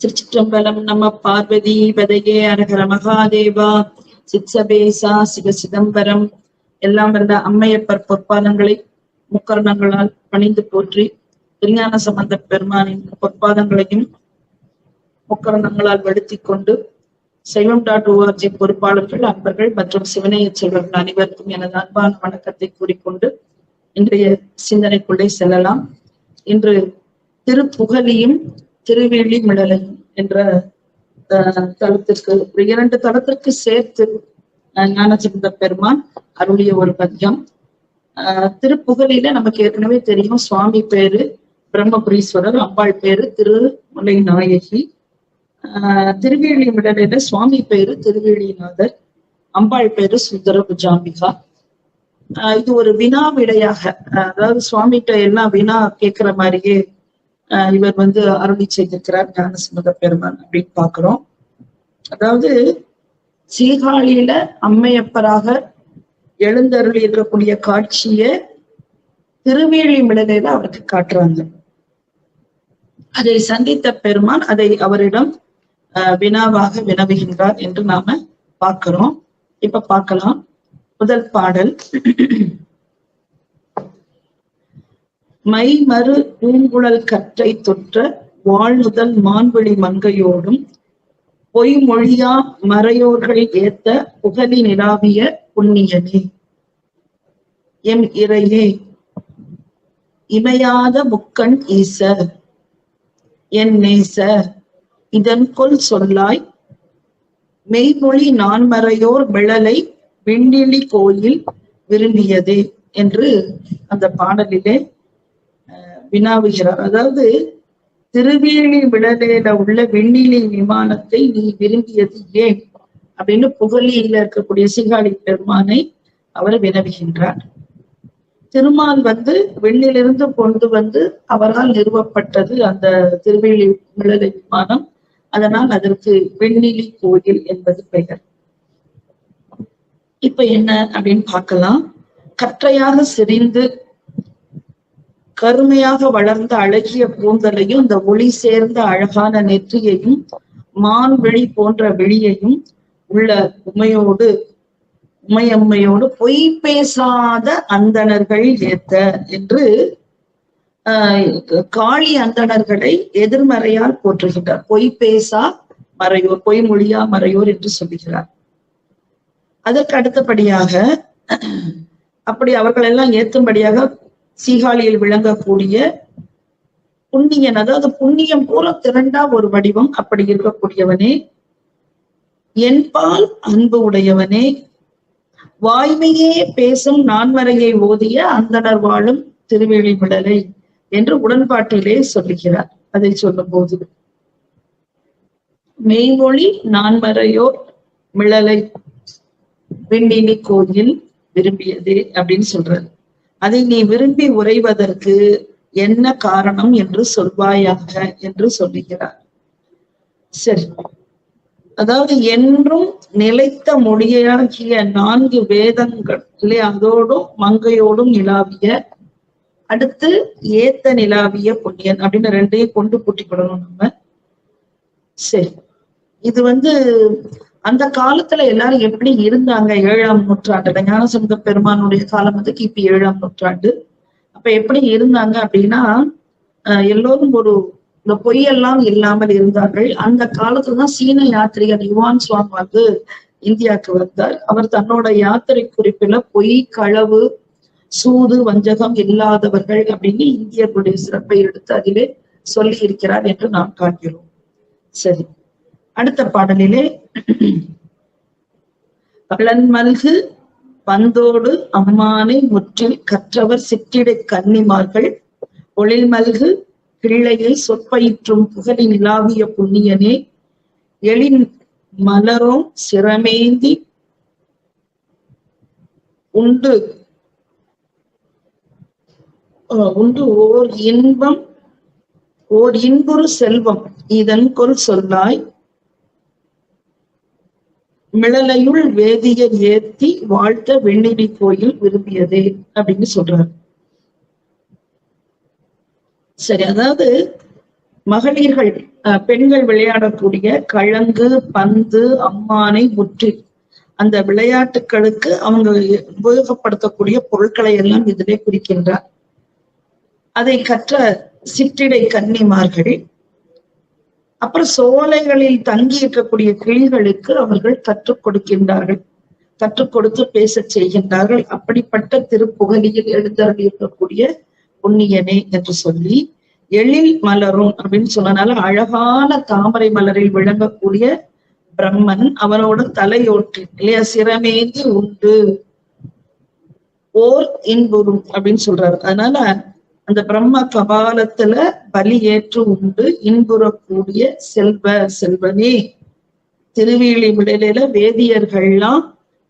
திருச்சிற்றம்பலம் நம்ம பார்வதி பதையே அரகர மகாதேவா சித்சபேசா சிவ சிதம்பரம் எல்லாம் வந்த அம்மையப்பர் பொற்பாதங்களை முக்கரணங்களால் பணிந்து போற்றி திருஞான சம்பந்த பெருமானின் பொற்பாதங்களையும் முக்கரணங்களால் வெடுத்திக் கொண்டு சைவம் டாட் ஓஆர்ஜி பொறுப்பாளர்கள் அன்பர்கள் மற்றும் சிவனைய செல்வர்கள் அனைவருக்கும் எனது அன்பான வணக்கத்தை கூறிக்கொண்டு இன்றைய சிந்தனைக்குள்ளே செல்லலாம். இன்று திருப்புகலியும் திருவேலி மிடலையும் என்ற அஹ், தளத்திற்கு ஒரு இரண்டு தளத்திற்கு சேர்த்து அஹ், ஞானசம்பந்த பெருமான் அருளிய ஒரு பதியம் அஹ், நமக்கு ஏற்கனவே தெரியும் சுவாமி பேரு பிரம்மபுரீஸ்வரர் அம்பாள் பேரு திருமுலை நாயகி ஆஹ் திருவேலி மிடலில சுவாமி பேரு திருவேலிநாதர் அம்பாள் பேரு சுந்தர புஜாம்பிகா இது ஒரு வினா விடையாக அதாவது சுவாமிகிட்ட எல்லாம் வினா கேட்கிற மாதிரியே இவர் வந்து அருளி செய்திருக்கிறார் ஞானசம்பந்த பெருமான் அப்படின்னு பாக்குறோம் அதாவது சீகாழியில அம்மையப்பராக எழுந்தருளி இருக்கக்கூடிய காட்சியை திருவேலி மிளகையில அவருக்கு காட்டுறாங்க. அதை சந்தித்த பெருமான் அதை அவரிடம் ஆஹ் வினாவாக வினவுகின்றார் என்று நாம பார்க்கிறோம். இப்ப பார்க்கலாம். முதல் பாடல். மைமறு பூங்குழல் கற்றை தொற்ற வாழ்முதல் மான்வழி மங்கையோடும் பொய்மொழியா மறையோர்கள் ஏத்த புகழி நிலாவிய புண்ணியனே. எம் இறையே இமையாத முக்கண் ஈச என் நேச இதன் கொல் சொல்லாய் மெய்மொழி நான்மறையோர் விழலை விண்ணிலி கோயில் விரும்பியதே என்று அந்த பாடலிலே வினாவுகிறார். அதாவது திருவேலி விழலையில உள்ள விண்ணிலி விமானத்தை நீ விரும்பியது ஏன்? அப்படின்னு புகழியில இருக்கக்கூடிய சீகாழி பெருமானை அவர் வினவுகின்றார். திருமால் வந்து வெண்ணிலிருந்து கொண்டு வந்து அவரால் நிறுவப்பட்டது அந்த திருவேலி விழலை விமானம். அதனால் அதற்கு வெண்ணிலி கோயில் என்பது பெயர். இப்ப என்ன அப்படின்னு பார்க்கலாம். கற்றையாக செறிந்து கருமையாக வளர்ந்த அழகிய கூந்தலையும் இந்த ஒளி சேர்ந்த அழகான நெற்றியையும் மான் விழி போன்ற விழியையும் உள்ள உமையோடு உமையம்மையோடு பொய் பேசாத அந்தணர்கள் ஏத்த என்று ஆஹ் காளி அந்தணர்களை எதிர்மறையால் போற்றுகின்றார். பொய் பேசா மறையோர் பொய் மொழியா மறையோர் என்று சொல்லுகிறார். அதற்கு அடுத்தபடியாக அப்படி அவர்களெல்லாம் ஏத்தும்படியாக சீகாழியில் விளங்கக்கூடிய புண்ணியன் அதாவது புண்ணியம் போல திரண்டா ஒரு வடிவம் அப்படி இருக்கக்கூடியவனே. என்பால் அன்பு உடையவனே. வாய்மையே பேசும் நான்மறையை ஓதிய அந்தணர் வாழும் திருவேலி விடலை என்று உடன்பாட்டிலே சொல்லுகிறார். அதை சொல்லும் போது மெய்மொழி நான்மறையோர் மிளலை விண்ணினி கோயில் விரும்பியது அப்படின்னு சொல்றாரு. அதை நீ விரும்பி உரைவதற்கு என்ன காரணம் என்று சொல்வாயாக என்று சொல்லுகிறார். சரி. அதாவது என்றும் நிலைத்த மொழியாகிய நான்கு வேதங்கள் இல்லையா? அதோடும் மங்கையோடும் நிலாவிய அடுத்து ஏத்த நிலாவிய புண்ணியன் அப்படின்னு ரெண்டையும் கொண்டு கூட்டிக்கிடணும் நம்ம. சரி. இது வந்து அந்த காலத்துல எல்லாரும் எப்படி இருந்தாங்க? ஏழாம் நூற்றாண்டுல ஞானசமுத பெருமானுடைய காலம் வந்து கிபி ஏழாம் நூற்றாண்டு. அப்ப எப்படி இருந்தாங்க அப்படின்னா எல்லோரும் ஒரு இந்த பொய்யெல்லாம் இல்லாமல் இருந்தார்கள். அந்த காலத்துலதான் சீன யாத்திரிகர் யுவான் சுவாங் வந்து இந்தியாவுக்கு வந்தார். அவர் தன்னோட யாத்திரை குறிப்பில பொய் களவு சூது வஞ்சகம் இல்லாதவர்கள் அப்படின்னு இந்தியர்களுடைய சிறப்பை எடுத்து அதிலே சொல்லி இருக்கிறார் என்று நாம் காண்கிறோம். சரி. அடுத்த பாடலிலே பலன்மல்கு பந்தோடு அம்மானை முற்றில் கற்றவர் சிற்றிடை கன்னிமார்கள். ஒளில் மல்கு பிள்ளையை சொற்பயிற்றும் புகழின் நிலாவிய புண்ணியனே. எழின் மலரும் சிரமேந்தி உண்டு. உண்டு ஓர் இன்பம் ஓர் இன்புறு செல்வம். இதன் கொல் சொல்லாய். மிளலையுள் வேதியர் ஏத்தி வாழ்த்த வெண்ணிலி கோயில் விரும்பியது அப்படின்னு சொல்றாரு. சரி அதாவது மகளிர்கள் பெண்கள் விளையாடக்கூடிய கழங்கு பந்து அம்மானை முற்றி அந்த விளையாட்டுகளுக்கு அவங்க உபயோகப்படுத்தக்கூடிய பொருட்களை எல்லாம் இதிலே குறிக்கின்றார். அதை கற்ற சிற்றிடை கன்னிமார்கள் அப்புறம் சோலைகளில் தங்கி இருக்கக்கூடிய கிளிகளுக்கு அவர்கள் கற்றுக் கொடுக்கின்றார்கள். கற்றுக் கொடுத்து பேச செய்கின்றார்கள். அப்படிப்பட்ட திருப்புகலியில் எழுந்தருளி இருக்கக்கூடிய புண்ணியனே என்று சொல்லி எழில் மலரும் அப்படின்னு சொன்னனால அழகான தாமரை மலரில் விளங்கக்கூடிய பிரம்மன் அவனோட தலையோட்டு இல்லையா? சிரமேந்தி உண்டு. ஓர் இன்புறும் அப்படின்னு சொல்றாரு. அதனால அந்த பிரம்ம கபாலத்துல பலி ஏற்று உண்டு இன்புறக்கூடிய செல்வ செல்வனே திருவிழி விடலில வேதியர்கள்லாம்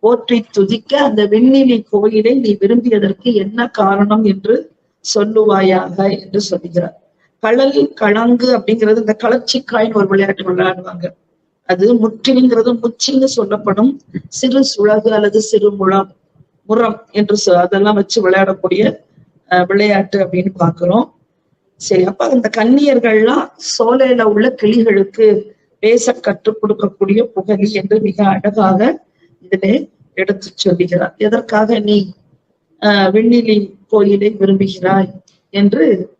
போற்றி துதிக்க அந்த விண்ணிலி கோயிலை நீ விரும்பியதற்கு என்ன காரணம் என்று சொல்லுவாயாக என்று சொல்லுகிறார் களல் களங்கு அப்படிங்கிறது இந்த களச்சிக்காயின் ஒரு விளையாட்டு விளையாடுவாங்க. அது முற்றிலுங்கிறது முச்சின்னு சொல்லப்படும். சிறு சுழகு அல்லது சிறு முழம் முறம் என்று சொ- அதெல்லாம் வச்சு விளையாடக்கூடிய விளையாட்டு அப்படின்னு பாக்குறோம் சரி அப்ப அந்த கன்னியர்கள்லாம் சோலையில உள்ள கிளிகளுக்கு பேச கற்றுக் கொடுக்கக்கூடிய புகழி என்று மிக அழகாக இதிலே எடுத்து சொல்லுகிறார். எதற்காக நீ ஆஹ் விண்ணிலி கோயிலை விரும்புகிறாய் என்று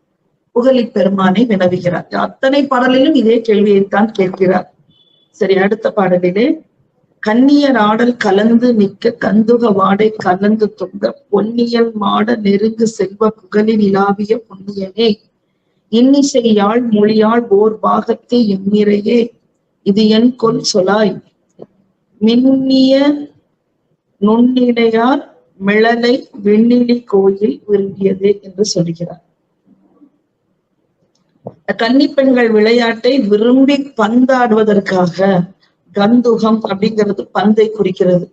புகழி பெருமானை வினவுகிறார். அத்தனை பாடலிலும் இதே கேள்வியைத்தான் கேட்கிறார். சரி அடுத்த பாடலிலே கன்னியர் ஆடல் கலந்து நிற்க கந்துக வாடை கலந்து தொங்க பொன்னியல் மாட நெருங்கு செல்வ புகழில் நிலாவிய புண்ணியனே இன்னிசையாள் மொழியாள் ஓர் பாகத்தே எம்மிரையே இது என் கொல் சொலாய். மின்னிய நுண்ணிடையார் மிளலை விண்ணிலி கோயில் விரும்பியது என்று சொல்கிறார். கன்னி பெண்கள் விளையாட்டை விரும்பி பந்தாடுவதற்காக கந்துகம் அப்படிங்கிறது பந்தை குறிக்கிறது.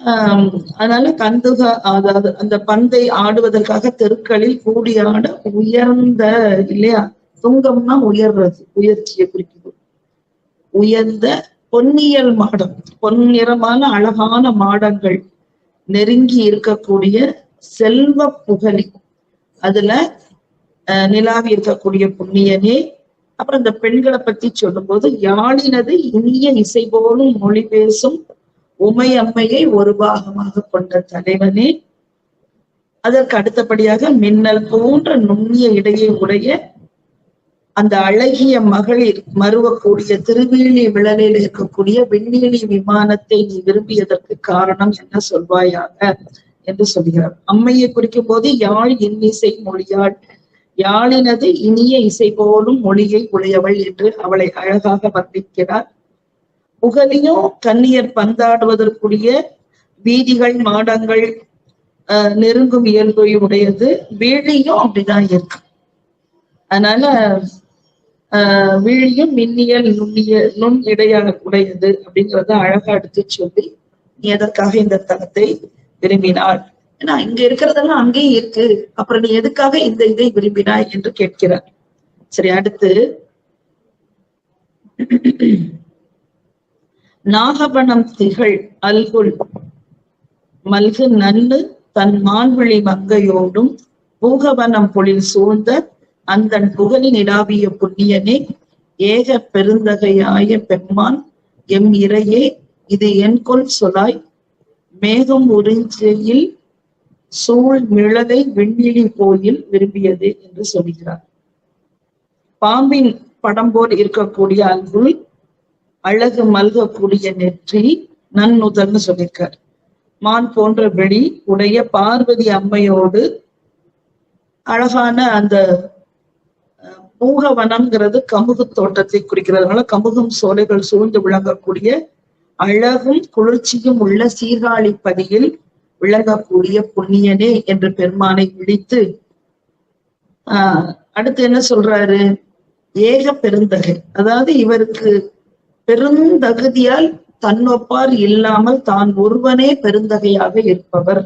ஆஹ் அதனால கந்துக அதாவது அந்த பந்தை ஆடுவதற்காக தெருக்களில் கூடி ஆட உயர்ந்த இல்லையா துங்கம்னா உயர்றது உயர்ச்சியை குறிக்குது உயர்ந்த பொன்னியல் மாடம் பொன்னிறமான அழகான மாடங்கள் நெருங்கி இருக்கக்கூடிய செல்வ புகழி. அதுல அஹ், நிலாவி இருக்கக்கூடிய புண்ணியனே அப்புறம் இந்த பெண்களை பத்தி சொல்லும்போது யாழினது இனிய இசை போலும் மொழி பேசும் உமையம்மையை ஒரு பாகமாக கொண்ட தலைவனே. அதற்கு அடுத்தபடியாக மின்னல் போன்ற நுண்ணிய இடையை உடைய அந்த அழகிய மகளிர் மருவக்கூடிய திருவேலி விழலில் இருக்கக்கூடிய விண்ணீலி விமானத்தை நீ விரும்பியதற்கு காரணம் என்ன சொல்வாயாக? என்று சொல்கிறார். அம்மையை குறிக்கும் போது யாழ் இன்னிசை மொழியாள் யாழினது இனிய இசை போலும் மொழியை உடையவள் என்று அவளை அழகாக வர்ணிக்கிறார். புகழியும் கன்னியர் பந்தாடுவதற்குரிய வீதிகள் மாடங்கள் அஹ், நெருங்கும் இயல்பை உடையது. வீழியும் அப்படிதான் இருக்கு. அதனால ஆஹ் வீழியும் மின்னியல் நுண்ணிய நுண் இடையாக உடையது அப்படிங்கிறத அழகா எடுத்து சொல்லி நீ எதற்காக இந்த தலத்தை விரும்பினாள். ஏன்னா இங்க இருக்கிறதெல்லாம் அங்கேயும் இருக்கு. அப்புறம் நீ எதுக்காக இந்த இதை விரும்பினாய் என்று கேட்கிறார். சரி அடுத்து. நாகபணம் திகழ் அல்குல் மல்கு நன்னு தன் மான்விழி மங்கையோடும் பூகவனம் பொழில் சூழ்ந்த அந்தன் புகழி நிலாவிய புண்ணியனே ஏக பெருந்தகையாய பெம்மான் எம் இறையே இது என் கொல் சொலாய். மேகம் உறிஞ்சையில் சூழ் நிழலை விண்ணிலி கோயில் விரும்பியது என்று சொல்கிறார். பாம்பின் படம் போல் இருக்கக்கூடிய அன்பு அழகு மல்கக்கூடிய நெற்றி நன்னுதல்னு சொல்லியிருக்கார். மான் போன்ற வெளி உடைய பார்வதி அம்மையோடு அழகான அந்த மூகவனம்ங்கிறது பூகவனம்ங்கிறது கமுகு தோட்டத்தை குறிக்கிறதுனால கமுகம் சோலைகள் சூழ்ந்து விளங்கக்கூடிய அழகும் குளிர்ச்சியும் உள்ள சீர்காழி பதியில் விளங்கக்கூடிய புண்ணியனே என்று பெருமானை விழித்து ஆஹ் அடுத்து என்ன சொல்றாரு? ஏக பெருந்தகை. அதாவது இவருக்கு பெருந்தகுதியால் தன்னொப்பார் இல்லாமல் தான் ஒருவனே பெருந்தகையாக இருப்பவர்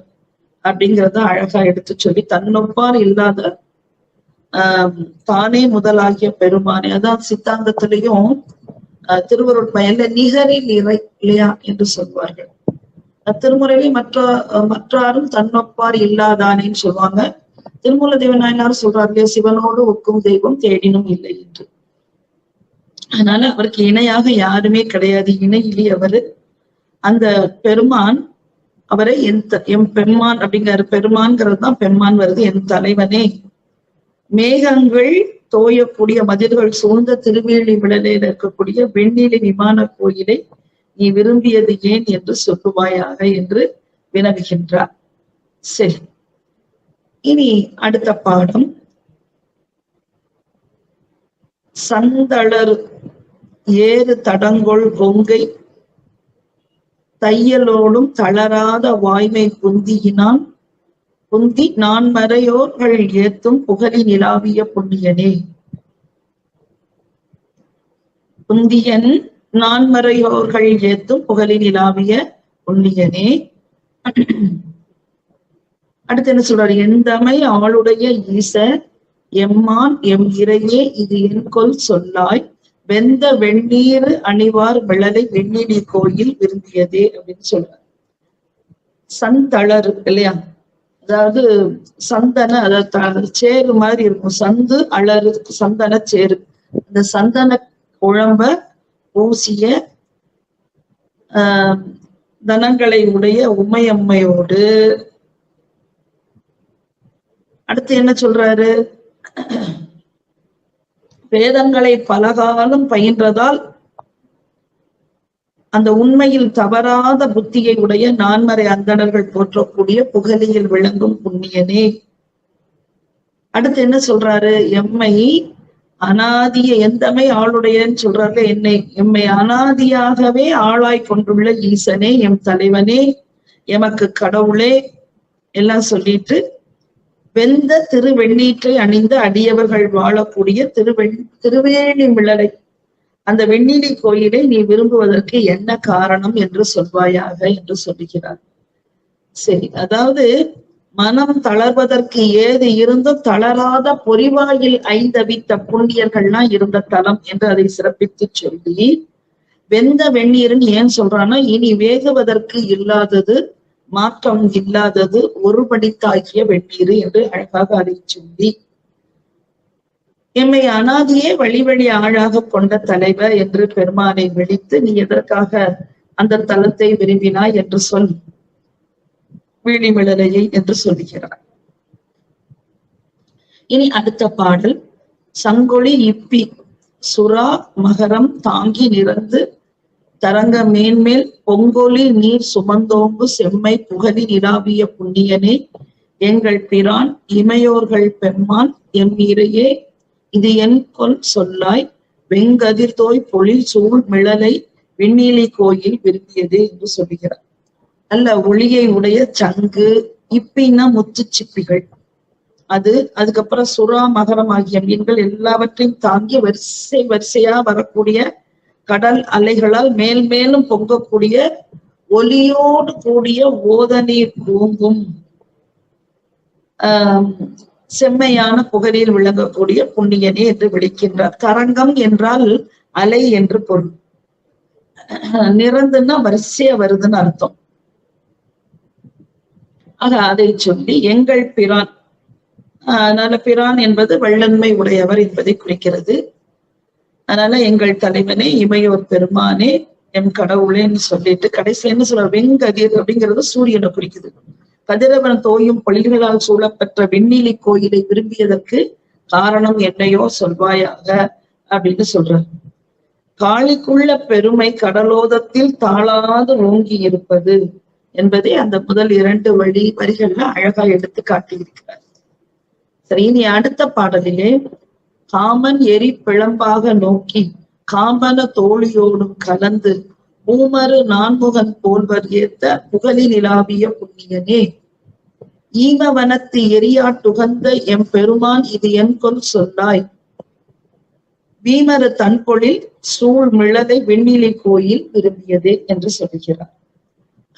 அப்படிங்கிறத அழகா எடுத்து சொல்லி தன்னொப்பார் இல்லாத ஆஹ் தானே முதலாகிய பெருமானே அதான் சித்தாந்தத்திலையும் ஆஹ் நிகரில் இறை இல்லையா என்று சொல்வார்கள். திருமுறையிலே மற்ற மற்றாரும் தன்னொப்பார் இல்லாதானேன்னு சொல்லுவாங்க. திருமூல தேவநாயனார் சொல்றாரு இல்லையா சிவனோடு ஒக்கும் தெய்வம் தேடினும் இல்லை என்று. அதனால அவருக்கு இணையாக யாருமே கிடையாது. இணையிலே அவரு. அந்த பெருமான் அவரை என் எம் பெருமான் அப்படிங்கிற பெருமான்கிறது தான் பெருமான் வருது. என் தலைவனே. மேகங்கள் தோயக்கூடிய மதில்கள் சூழ்ந்த திருவேலி விடலையில் இருக்கக்கூடிய வெண்ணிலை விமான கோயிலை நீ விரும்பியது ஏன் என்று சொல்லுவாயாக என்று வினவுகின்றார். சரி. இனி அடுத்த பாடம். சந்தளர் ஏறு தடங்கொள் கொங்கை தையலோடும் தளராத வாய்மை புந்தியினால் புந்தி நான் மறையோர்கள் ஏத்தும் புகழி நிலாவிய புண்ணியனே புந்தியன் நான் மறையோர்கள் ஏத்தும் புகழின் இலாவிய உண்ணியனே அடுத்து என்ன சொல்றாரு? எந்தமை ஆளுடைய ஈச எம்மான் எம் இறையே இது என் கொல் சொல்லாய். வெந்த வெந்நீர் அணிவார் விழலை வெண்ணிடி கோயில் விரும்பியதே அப்படின்னு சொல்றாரு. சந்தளர் இல்லையா? அதாவது சந்தன அதாவது சேரு மாதிரி இருக்கும். சந்து அலறு சந்தன சேரு அந்த சந்தன குழம்ப பூசிய தனங்களை உடைய உமையம்மையோடு. அடுத்து என்ன சொல்றாரு? வேதங்களை பலகாலம் பயின்றதால் அந்த உண்மையில் தவறாத புத்தியை உடைய நான்மறை அந்தணர்கள் போற்றக்கூடிய புகழியில் விளங்கும் புண்ணியனே. அடுத்து என்ன சொல்றாரு? எம்மை அனாதிய எந்தமை ஆளுடையன்னு சொல்றாரு என்னை எம்மை அனாதியாகவே ஆளாய் கொண்டுள்ள ஈசனே எம் தலைவனே எமக்கு கடவுளே எல்லாம் சொல்லிட்டு வெந்த திருவெண்ணீற்றை அணிந்த அடியவர்கள் வாழக்கூடிய திருவெண் திருவேணி மிளலை. அந்த வெண்ணிலி கோயிலை நீ விரும்புவதற்கு என்ன காரணம் என்று சொல்வாயாக என்று சொல்லுகிறார். சரி அதாவது மனம் தளர்வதற்கு ஏது இருந்தும் தளராத பொறிவாயில் ஐந்தவித்த புண்ணியர்கள்லாம் இருந்த தலம் என்று அதை சிறப்பித்து சொல்லி வெந்த வெந்நீர்னு ஏன் சொல்றான்னா இனி வேகுவதற்கு இல்லாதது மாற்றம் இல்லாதது ஒருபடித்தாகிய வெந்நீர் என்று அழகாக அதை சொல்லி எம்மை அனாதியே வழி வழி ஆழாக கொண்ட தலைவர் என்று பெருமானை விழித்து நீ எதற்காக அந்த தலத்தை விரும்பினாய்? என்று சொல். விழிமிளலையை என்று சொல்லுகிறார். இனி அடுத்த பாடல் சங்கொளி இப்பி சுறா மகரம் தாங்கி நிறந்து தரங்க மேன்மேல் பொங்கொலி நீர் சுமந்தோம்பு செம்மை புகழி நிலாவிய புண்ணியனே எங்கள் பிரான் இமையோர்கள் பெம்மான் எம் இறையே இது என் கொல் சொல்லாய் வெங்கதிர்தோய் பொழில் சூழ் மிளலை விண்ணிலி கோயில் விரும்பியதே என்று சொல்லுகிறார். அல்ல ஒளியை உடைய சங்கு இப்பின்னா முத்து சிப்பிகள். அது அதுக்கப்புறம் சுறா மகரம் ஆகிய மீன்கள் எல்லாவற்றையும் தாங்கி வரிசை வரிசையா வரக்கூடிய கடல் அலைகளால் மேல் மேலும் பொங்கக்கூடிய ஒலியோடு கூடிய ஓதநீர் பூங்கும் ஆஹ் செம்மையான புகழில் விளங்கக்கூடிய புண்ணியனே என்று விളിக்கின்றார் கரங்கம் என்றால் அலை என்று பொருள். நிறந்துன்னா வரிசையா வருதுன்னு அர்த்தம். ஆக அதை சொல்லி எங்கள் பிரான் அதனால பிரான் என்பது வள்ளன்மை உடையவர் என்பதை குறிக்கிறது. அதனால எங்கள் தலைவனே இமையோர் பெருமானே எம் கடவுளேன்னு சொல்லிட்டு கடைசியில என்ன சொல்ற வெங்கதிர் அப்படிங்கிறது சூரியனை குறிக்குது. கதிரவன் தோயும் பொழில்களால் சூழப்பெற்ற விண்ணிலி கோயிலை விரும்பியதற்கு காரணம் என்னையோ சொல்வாயாக அப்படின்னு சொல்றார். காளிக்குள்ள பெருமை கடலோதத்தில் தாளாது ஓங்கி இருப்பது என்பதை அந்த முதல் இரண்டு வழி வரிகள்ல அழகா எடுத்து காட்டியிருக்கிறார். சரி இனி அடுத்த பாடலிலே காமன் எரி பிளம்பாக நோக்கி காமன தோழியோடும் கலந்து பூமரு நான்முகன் போல்வர் ஏத்த புகழி நிலாவிய புண்ணியனே. ஈமவனத்து எரியாட்டுகந்த எம் பெருமான் இது என் கொல் சொல்லாய் வீமரு தன்பொழில் சூழ் மிளதை விண்ணிலை கோயில் விரும்பியதே என்று சொல்லுகிறார்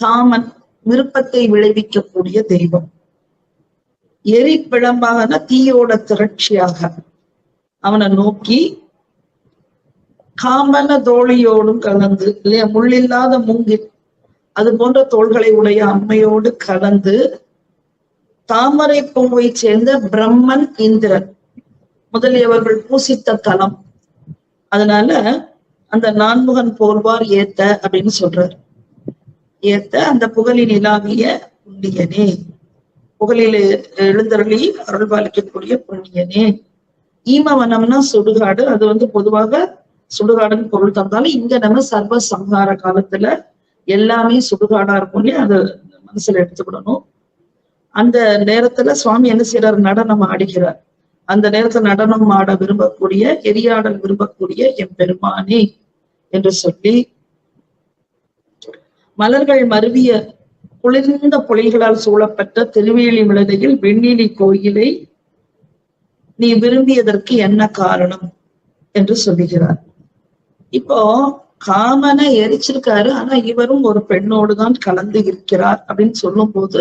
காமன் விருப்பத்தை விளைவிக்கக்கூடிய தெய்வம். எரி பிழம்பாகனா தீயோட திரட்சியாக அவனை நோக்கி காமன தோழியோடும் கலந்து இல்லையா முள்ளில்லாத மூங்கில் அது போன்ற தோள்களை உடைய அம்மையோடு கலந்து தாமரை பூவை சேர்ந்த பிரம்மன் இந்திரன் முதலியவர்கள் பூசித்த தலம். அதனால அந்த நான்முகன் போர்வார் ஏத்த அப்படின்னு சொல்றார். ஏத்த அந்த புகழின் நிலாவிய புண்ணியனே. புகழில் எழுந்தருளி அருள்பாலிக்கக்கூடிய புண்ணியனே. ஈமவனம்னா சுடுகாடு. அது வந்து பொதுவாக சுடுகாடுன்னு பொருள் தந்தாலும் இங்க நம்ம சர்வ சம்ஹார காலத்துல எல்லாமே சுடுகாடா இருக்கும் இல்லையா? அது மனசுல எடுத்துக்கிடணும். அந்த நேரத்துல சுவாமி என்ன செய்யறாரு நடனம் ஆடுகிறார். அந்த நேரத்துல நடனம் ஆட விரும்பக்கூடிய எரியாடல் விரும்பக்கூடிய என் பெருமானே என்று சொல்லி மலர்கள் மருவிய குளிர்ந்த புலிகளால் சூழப்பட்ட திருவேலி விளதையில் வெண்ணிலி கோயிலை நீ விரும்பியதற்கு என்ன காரணம் என்று சொல்லுகிறார். இப்போ காமனை எரிச்சிருக்காரு ஆனா இவரும் ஒரு பெண்ணோடு தான் கலந்து இருக்கிறார் அப்படின்னு சொல்லும் போது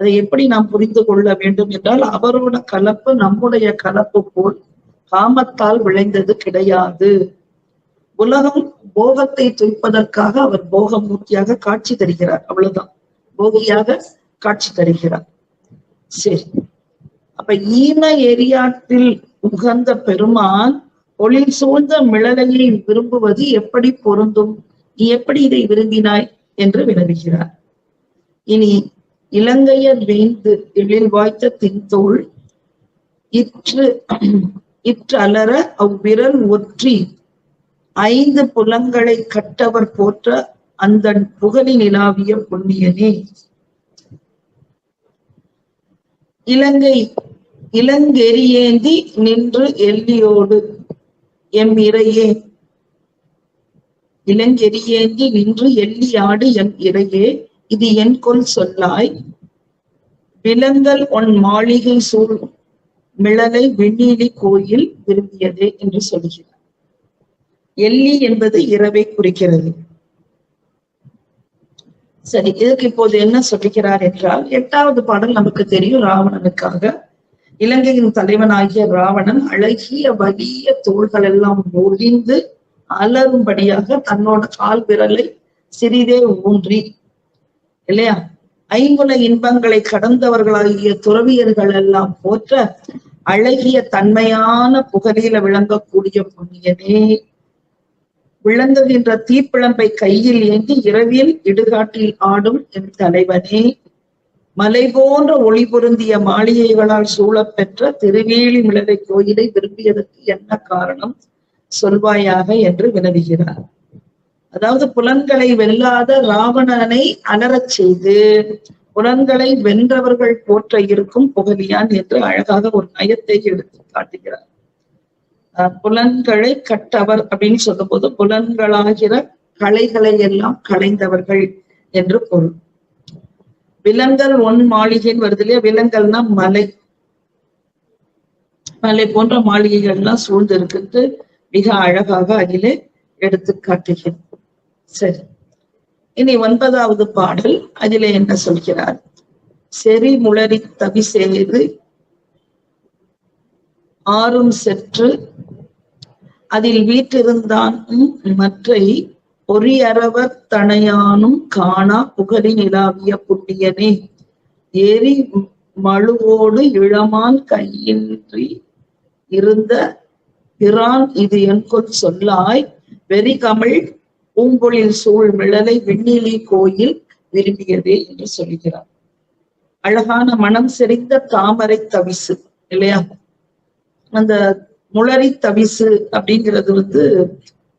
அதை எப்படி நாம் புரிந்து கொள்ள வேண்டும் என்றால் அவரோட கலப்பு நம்முடைய கலப்பு போல் காமத்தால் விளைந்தது கிடையாது. உலகம் போகத்தை துய்ப்பதற்காக அவர் போகமூர்த்தியாக காட்சி தருகிறார். அவ்வளவுதான். போகியாக காட்சி தருகிறார். சரி. அப்ப ஈன எரியாற்றில் உகந்த பெருமான் ஒளி சூழ்ந்த மிளலையை விரும்புவது எப்படி பொருந்தும்? நீ எப்படி இதை விரும்பினாய்? என்று வினவுகிறார். இனி இலங்கையர் வேந்து எழில் வாய்த்த தின்தோள் இற்று இற்று அலர அவ்விரல் ஒற்றி ஐந்து புலங்களை கட்டவர் போற்ற அந்த புகழி நிலாவிய புண்ணியனே இலங்கை இளங்கெரியேந்தி நின்று எல்லியோடு எம் இறையே இளங்கெரியேந்தி நின்று எல்லியாடு எம் இறையே இது என் கொல் சொல்லாய். விலங்கல் ஒன் மாளிகை சூழ் மிளலை வெண்ணீலி கோயில் விரும்பியதே என்று சொல்கிறார் எல்லி என்பது இரவை குறிக்கிறது. சரி இதுக்கு இப்போது என்ன சொல்லுகிறார் என்றால் எட்டாவது பாடல் நமக்கு தெரியும் ராவணனுக்காக. இலங்கையின் தலைவனாகிய ராவணன் அழகிய வலிய தோள்கள் எல்லாம் ஒழிந்து அலரும்படியாக தன்னோட கால் விரலை சிறிதே ஊன்றி இல்லையா? ஐங்குல இன்பங்களை கடந்தவர்களாகிய துறவியர்கள் எல்லாம் போற்ற அழகிய தன்மையான புகழில விளங்கக்கூடிய புண்ணியனே விளங்குகின்ற தீப்பிழம்பை கையில் ஏந்தி இரவில் இடுகாட்டில் ஆடும் என் தலைவனே. மலை போன்ற ஒளி பொருந்திய மாளிகைகளால் சூழப்பெற்ற திருவேலி மிளகை கோயிலை விரும்பியதற்கு என்ன காரணம்? சொல்வாயாக என்று வினவுகிறார். அதாவது புலன்களை வெல்லாத ராவணனை அலறச் செய்து புலன்களை வென்றவர்கள் போற்ற இருக்கும் புகழியான் என்று அழகாக ஒரு நயத்தை எடுத்து காட்டுகிறார். புலன்களை கட்டவர் அப்படின்னு சொல்லும் போது புலன்களாகிற கலைகளை எல்லாம் களைந்தவர்கள் என்று பொருள். விலங்கல் ஒன் மாளிகைன்னு வருது இல்லையா? விலங்கல்னா மலை. மலை போன்ற மாளிகைகள்லாம் சூழ்ந்து இருக்குது மிக அழகாக அதிலே எடுத்து காட்டுகிறேன். சரி. இனி ஒன்பதாவது பாடல் அதிலே என்ன சொல்கிறார்? செறி முளரி தவி செய்து ஆறும் செற்று அதில் வீற்றிருந்தான் மற்றை பொறியறவர் தனையானும் காணா புகழி நிலாவிய புண்ணியனே. ஏறி மழுவோடு இளமான் கையின்றி இருந்த பிரான் இது என்கொள் சொல்லாய். வெறிகமிழ் பூங்கொழில் பூம்பொழில் சூழ் மிளலை விண்ணிலி கோயில் விரும்பியதே என்று சொல்கிறார். அழகான மனம் செறிந்த தாமரை தவிசு இல்லையா? அந்த முளரி தவிசு அப்படிங்கிறது வந்து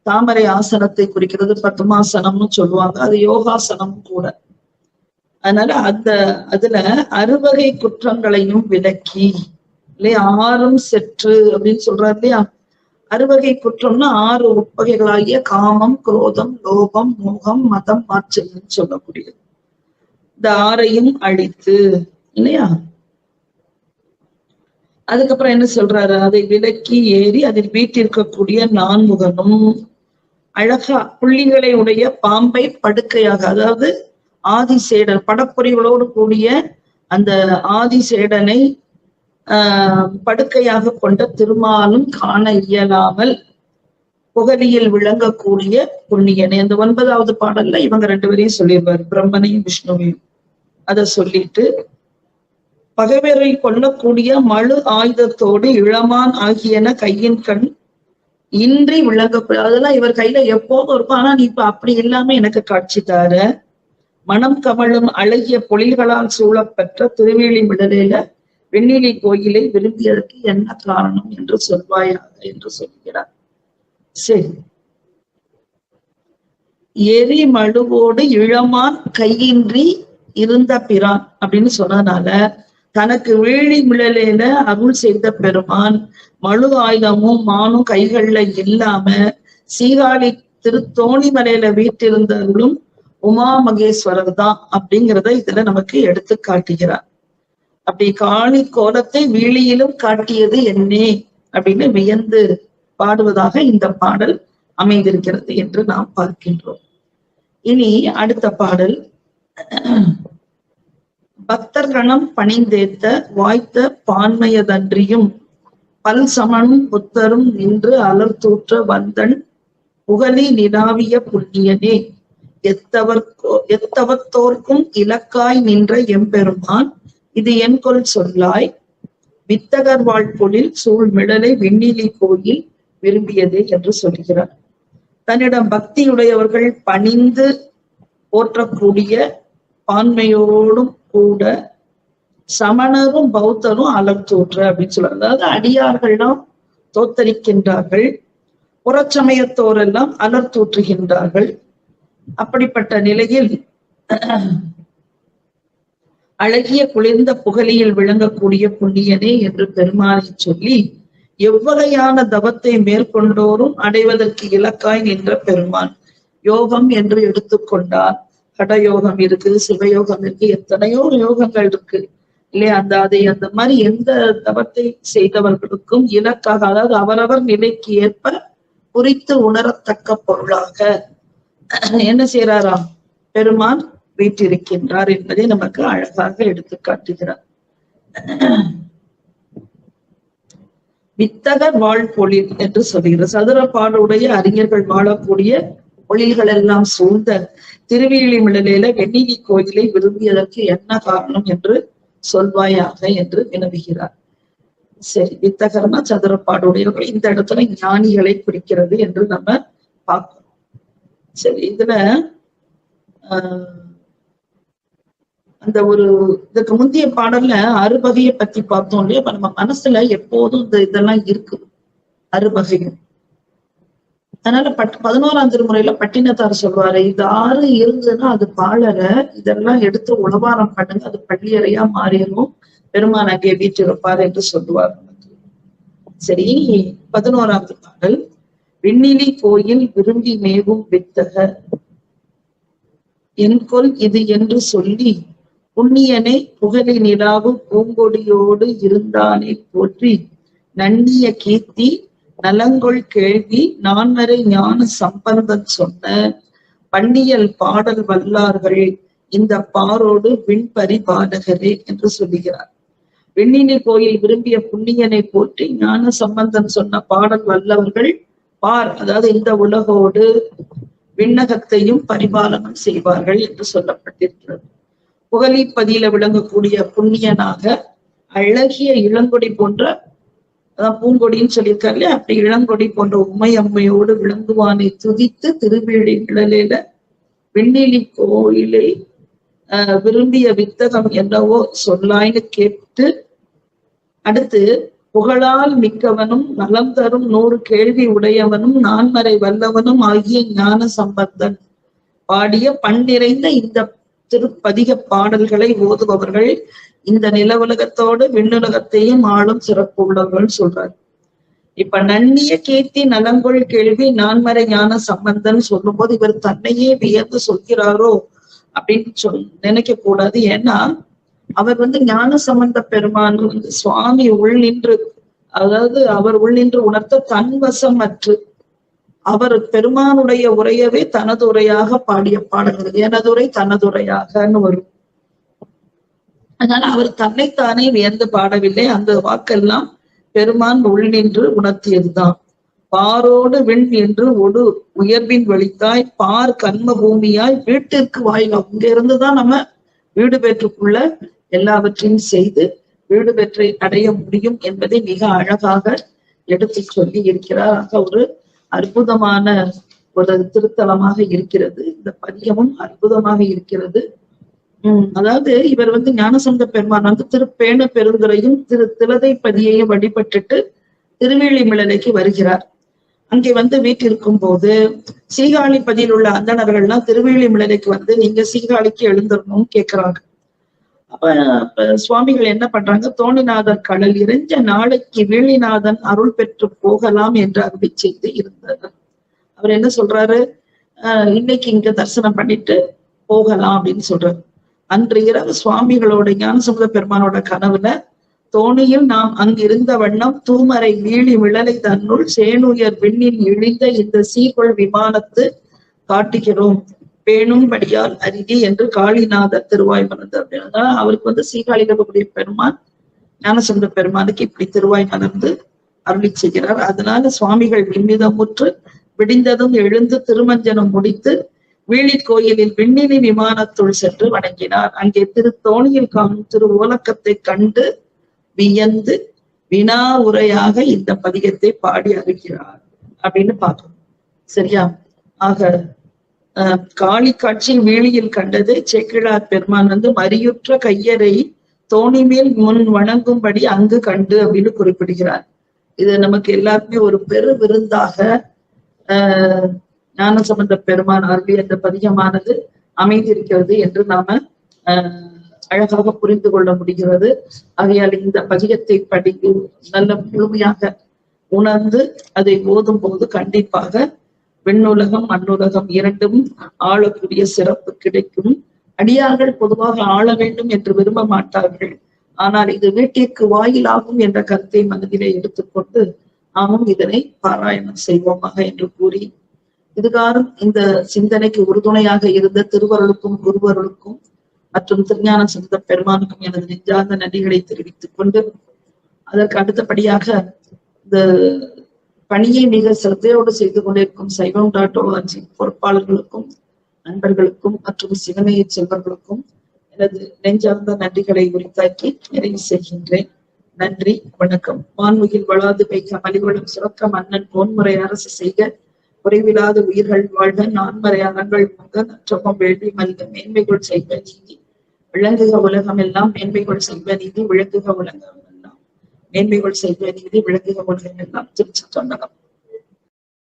தாமரை ஆசனத்தை குறிக்கிறது பத்மாசனம்னு சொல்லுவாங்க. அது யோகாசனம் கூட. அதனால அந்த அதுல அறுவகை குற்றங்களையும் விலக்கி இல்லையா? ஆறும் செற்று அப்படின்னு சொல்றாரு இல்லையா? அறுவகை குற்றம்னா ஆறு உட்பகைகளாகிய காமம் குரோதம் லோபம் மோகம் மதம் ஆச்சரியம் சொல்லக்கூடியது. இந்த ஆறையும் அழித்து இல்லையா? அதுக்கப்புறம் என்ன சொல்றாரு? அதை விலக்கி ஏறி அதில் வீட்டிருக்கக்கூடிய நான்முகனும் அழகா புள்ளிகளை உடைய பாம்பை படுக்கையாக அதாவது ஆதிசேடன் படப்புரிகளோடு கூடிய அந்த ஆதிசேடனை ஆஹ் படுக்கையாக கொண்ட திருமாலும் காண இயலாமல் புகழியில் விளங்கக்கூடிய புண்ணியனை. அந்த ஒன்பதாவது பாடல்ல இவங்க ரெண்டு பேரையும் சொல்லியிருப்பார் பிரம்மனையும் விஷ்ணுவையும். அதை சொல்லிட்டு பகைவரை கொல்லக்கூடிய மழு ஆயுதத்தோடு இளமான் ஆகியன கையின் கண் இன்றி விளங்க அதெல்லாம் இவர் கையில எப்போதும் இருக்கும். ஆனா நீ இப்ப அப்படி இல்லாம எனக்கு காட்சி தார. மனம் கமழும் அழகிய பொழில்களால் சூழப்பெற்ற திருவேலி விடலையில வெண்ணிலி கோயிலை விரும்பியதற்கு என்ன காரணம் என்று சொல்வாயாக என்று சொல்கிறார். சரி. எரி மழுவோடு இளமான் கையின்றி இருந்த பிரான் அப்படின்னு சொன்னதுனால தனக்கு வீழி மிழலையில அருள் செய்த பெருமான் மழு ஆயுதமும் மானும் கைகள்ல இல்லாம சீகாழி திருத்தோணி மலையில வீட்டிருந்தவர்களும் உமா மகேஸ்வரர் தான் அப்படிங்கிறத இதுல நமக்கு எடுத்து காட்டுகிறார். அப்படி காளி கோலத்தை வீழியிலும் காட்டியது என்னே அப்படின்னு வியந்து பாடுவதாக இந்த பாடல் அமைந்திருக்கிறது என்று நாம் பார்க்கின்றோம். இனி அடுத்த பாடல். பக்தர்கணம் பணிந்தேத்த வாய்த்த பான்மையதன்றியும் பல் சமனும் புத்தரும் நின்று அலர்தூற்ற வந்தன் புகழி நிலாவிய புண்ணியனே. எத்தவர்க்கோ எத்தவத்தோர்க்கும் இலக்காய் நின்ற எம்பெருமான் இது என் கொல் சொல்லாய். வித்தகர் வாழ்பொழில் சூழ்மிடலை விண்ணிலி கோயில் விரும்பியதே என்று சொல்கிறார். தன்னிடம் பக்தியுடையவர்கள் பணிந்து போற்றக்கூடிய பான்மையோடும் கூட சமணரும் பௌத்தரும் அலர்த்தோற்ற அப்படின்னு சொல்றாங்க அதாவது அடியார்கள்லாம் தோத்தரிக்கின்றார்கள். புறச்சமயத்தோரெல்லாம் அலர்த்தூற்றுகின்றார்கள் அப்படிப்பட்ட நிலையில் அழகிய குளிர்ந்த புகழியில் விளங்கக்கூடிய புண்ணியனே என்று பெருமானை சொல்லி எவ்வகையான தவத்தை மேற்கொண்டோரும் அடைவதற்கு இலக்காய் நின்ற பெருமான் யோகம் என்று எடுத்துக்கொண்டார். கடயோகம் இருக்கு சிவயோகம் இருக்கு எத்தனையோ யோகங்கள் இருக்கு. இல்லையா? அந்த அதை அந்த மாதிரி எந்த தவத்தை செய்தவர்களுக்கும் இலக்காக அதாவது அவரவர் நிலைக்கு ஏற்ப குறித்து உணரத்தக்க பொருளாக என்ன செய்யறாராம் பெருமான் வீட்டிருக்கின்றார் என்பதை நமக்கு அழகாக எடுத்து காட்டுகிறார். வித்தகர் வாழ்பொழில் என்று சொல்லுகிறார் சதுரப்பாடுடைய அறிஞர்கள் வாழக்கூடிய பொழில்கள் எல்லாம் சூழ்ந்த திருவிழிமிழலையில வெண்ணிலி கோயிலை விரும்பியதற்கு என்ன காரணம் என்று சொல்வாயாக என்று வினவுகிறார். சரி வித்தகர்னா சதுரப்பாடுடையவர்கள் இந்த இடத்துல ஞானிகளை குறிக்கிறது என்று நம்ம பார்க்கணும் சரி இதுல ஆஹ் அந்த ஒரு இதுக்கு முந்தைய பாடல்ல அறுபகையை பத்தி பார்த்தோம் இல்லையா? இப்ப நம்ம மனசுல எப்போதும் இந்த இதெல்லாம் இருக்கு. அறுபகையும் அதனால பட் பதினோராம் திருமுறையில பட்டினத்தார் சொல்வாரு இது ஆறு இருந்ததுன்னா அது பாலர இதெல்லாம் எடுத்து உளவாரம் பண்ணுங்க அது பள்ளியறையா மாறிடும் பெருமான் அங்கே வீற்றிருப்பார் என்று சொல்லுவார். சரி பதினோராவது பாடல் விண்ணிலி கோயில் விரும்பி மேவும் வித்தக என்கொல் இது என்று சொல்லி புண்ணியனை புகழி நிலாவு பூங்கொடியோடு இருந்தானே போற்றி நன்னிய கீர்த்தி நலங்கொள் கேள்வி நான்மறை ஞான சம்பந்தன் சொன்ன பன்னியல் பாடல் வல்லார்கள் இந்த பாரோடு விண்பரிபாலகரே என்று சொல்லுகிறார். வெண்ணினி கோயில் விரும்பிய புண்ணியனை போற்றி ஞான சம்பந்தன் சொன்ன பாடல் வல்லவர்கள் பார் அதாவது இந்த உலகோடு விண்ணகத்தையும் பரிபாலனம் செய்வார்கள் என்று சொல்லப்பட்டிருக்கிறது. புகழிப்பதியில விளங்கக்கூடிய புண்ணியனாக அழகிய இளங்கொடி போன்ற அதான் பூங்கொடின்னு சொல்லியிருக்காரு இல்லையா? அப்படி இளங்கொடி போன்ற உண்மை அம்மையோடு விளங்குவானை துதித்து திருவிழி நிழலில விண்ணிலி கோயிலை விரும்பிய வித்தகம் என்னவோ சொல்லாய்னு கேட்டு அடுத்து புகழால் மிக்கவனும் நலம் தரும் நூறு கேள்வி உடையவனும் நான்மறை வல்லவனும் ஆகிய ஞான சம்பந்தன் பாடிய பண் நிறைந்த இந்த திருப்பதிக பாடல்களை ஓதுபவர்கள் இந்த நில உலகத்தோடு விண்ணுலகத்தையும் ஆளும் சிறப்பு உள்ளவர்கள் சொல்றாரு. இப்ப நன்னிய கீர்த்தி நலங்கொள் கேள்வி நான்மறை ஞான சம்பந்தன் சொல்லும்போது இவர் தன்னையே வியந்து சொல்கிறாரோ அப்படின்னு சொல் நினைக்க கூடாது. ஏன்னா அவர் வந்து ஞான சம்பந்த பெருமான் வந்து சுவாமி உள் நின்று அதாவது அவர் உள் நின்று உணர்த்த தன்வசம் அற்று அவர் பெருமானுடைய உரையவே தனது உரையாக பாடிய பாடல்கள். எனது உரை வரும். அதனால அவர் தன்னைத்தானே வியந்து பாடவில்லை. அந்த வாக்கெல்லாம் பெருமான் உள் நின்று உணர்த்தியதுதான். பாரோடு விண் என்று ஒடு உயர்வின் வழித்தாய் பார் கண்ம பூமியாய் வீட்டிற்கு வாயில். அங்க இருந்துதான் நம்ம வீடு பெற்றுக்குள்ள எல்லாவற்றையும் செய்து வீடு பெற்றை அடைய முடியும் என்பதை மிக அழகாக எடுத்து சொல்லி இருக்கிறார். ஆக ஒரு அற்புதமான ஒரு திருத்தலமாக இருக்கிறது. இந்த பதிகமும் அற்புதமாக இருக்கிறது. உம் அதாவது இவர் வந்து ஞானசந்த பெருமான் வந்து திருப்பேண பெருந்துரையும் திரு திலதை பதியையும் வழிபட்டுட்டு திருவேளிமிழலைக்கு வருகிறார். அங்கே வந்து வீட்டிற்கும் போது சீகாழி பதியில் உள்ள அந்தணர்கள்லாம் திருவேளிமிழலைக்கு வந்து நீங்க சீகாழிக்கு எழுந்துடணும்னு கேக்குறாங்க. அப்ப சுவாமிகள் என்ன பண்றாங்க? தோணிநாதர் கடல் இறைஞ்ச நாளைக்கு வேலிநாதன் அருள் பெற்று போகலாம் என்று அருளி செய்து இருந்தார் அவர் என்ன சொல்றாரு? ஆஹ் இன்னைக்கு இங்க தரிசனம் பண்ணிட்டு போகலாம் அப்படின்னு சொல்றாரு. அன்று இரவு சுவாமிகளோட ஞானசமுத பெருமானோட கனவுல தோணியில் நாம் அங்கிருந்த வண்ணம் தூமரை வீழி விழலை தன்னுள் சேனுயர் விண்ணில் இழிந்த இந்த சீர்கொள் விமானத்து காட்டுகிறோம். பேணும்படியால் அருகே என்று காளிநாதர் திருவாய் மலர்ந்து அப்படின்னா அவருக்கு வந்து சீகாழிகளுடைய பெருமான் ஞானசந்திர பெருமானுக்கு இப்படி திருவாய் மலர்ந்து அருளி செய்கிறார். அதனால சுவாமிகள் விண்மிதமுற்று விடிந்ததும் எழுந்து திருமஞ்சனம் முடித்து வீழிற் கோயிலில் விண்ணினி விமானத்துள் சென்று வணங்கினார். அங்கே திரு தோணியில் காணும் திரு ஓலக்கத்தை கண்டு வியந்து வினா உரையாக இந்த பதிகத்தை பாடி அருகிறார் அப்படின்னு பார்க்கணும். சரியா? ஆக காளி காட்சி வீழியில் கண்டது சேக்கிழார் பெருமான் வந்து மரியுற்ற கையரை தோணி மேல் முன் வணங்கும்படி அங்கு கண்டு அப்படின்னு குறிப்பிடுகிறார். இது நமக்கு எல்லாருமே ஒரு பெரு விருந்தாக ஆஹ் ஞானசம்பந்த பெருமான் அருளி அந்த பதிகமானது அமைந்திருக்கிறது என்று நாம ஆஹ் அழகாக புரிந்து கொள்ள முடிகிறது. ஆகையால் இந்த பதிகத்தை படி நல்ல முழுமையாக உணர்ந்து அதை ஓதும் போது கண்டிப்பாக விண்ணுலகம் மண்ணுலகம் இரண்டும் ஆளக்கூடிய சிறப்பு கிடைக்கும். அடியார்கள் பொதுவாக ஆள வேண்டும் என்று விரும்ப மாட்டார்கள். ஆனால் இது வீட்டிற்கு வாயிலாகும் என்ற கருத்தை மனதிலே எடுத்துக்கொண்டு நாமும் இதனை பாராயணம் செய்வோமாக என்று கூறி இதுகாரும் இந்த சிந்தனைக்கு உறுதுணையாக இருந்த திருவருளுக்கும் குருவருளுக்கும் மற்றும் திருஞான சந்த பெருமானுக்கும் எனது நெஞ்சார்ந்த நன்றிகளை தெரிவித்துக் கொண்டு அதற்கு அடுத்தபடியாக இந்த பணியை மிக சிரத்தையோடு செய்து கொண்டிருக்கும் சைவம் டாட் ஓஆர்ஜி பொறுப்பாளர்களுக்கும் நண்பர்களுக்கும் மற்றும் சிவனைய செல்வர்களுக்கும் எனது நெஞ்சார்ந்த நன்றிகளை உரித்தாக்கி நிறைவு செய்கின்றேன். நன்றி வணக்கம். வான்முகில் வளாது பெய்க மலிவளம் சுரக்க மன்னன் போன்முறை அரசு செய்க. குறைவில்லாத உயிர்கள் வாழ்க நான்மறை அறங்கள் பொங்க நற்றமும் வேள்வி மல்க மேன்மைகள் செய்வ நீதி. விளங்குக உலகம் எல்லாம் மேன்மைகள் செய்வ நீதி விளங்குக உலகம். மேன்மைகள் செய்வ நீதி விளங்குக கொள்கிறேன் எல்லாம் திருச்சி சொன்னகம்